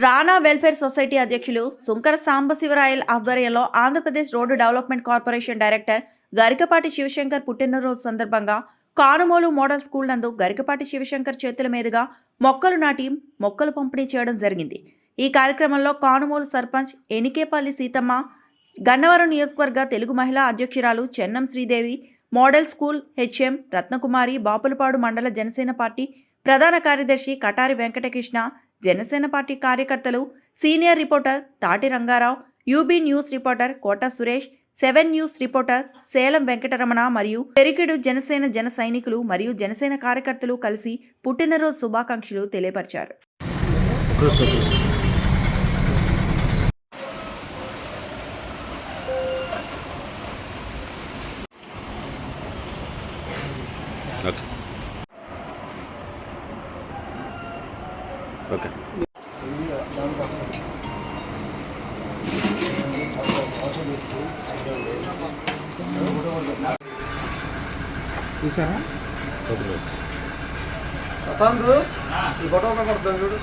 Rana welfare society అధ్యక్షులు సుంకర సాంబశివరాయల్ ఆధ్వర్యంలో Andhra Pradesh road development corporation director Garikapati Shivashankar పుట్టినరోజు సందర్భంగా కానుమోలు మోడల్ స్కూల్ నందు గరికపాటి శివశంకర్ చేతుల మీదుగా మొక్కలు నాటి మొక్కలు పంపిణీ చేయడం జరిగింది. ఈ కార్యక్రమంలో కానుమోలు సర్పంచ్ ఎనికేపల్లి సీతమ్మ గన్నవరం నియోజకవర్గ తెలుగు మహిళా అధ్యక్షురాలు Chennam Sridevi model school HM Ratnakumari Bapulapadu మండల జనసేన పార్టీ ప్రధాన కార్యదర్శి కటారి వెంకటకృష్ణ జనసేన పార్టీ కార్యకర్తలు senior reporter Tati Rangarao UB news reporter Kota Suresh seven news reporter Salem Venkataramana మరియు పెరికిడు జనసేన జన సైనికులు మరియు జనసేన కార్యకర్తలు కలిసి పుట్టినరోజు శుభాకాంక్షలు తెలియపరిచారు Okay. ఓకే. చూసారా? ప్రశాంత్ ఈ ఫోటో చూడు?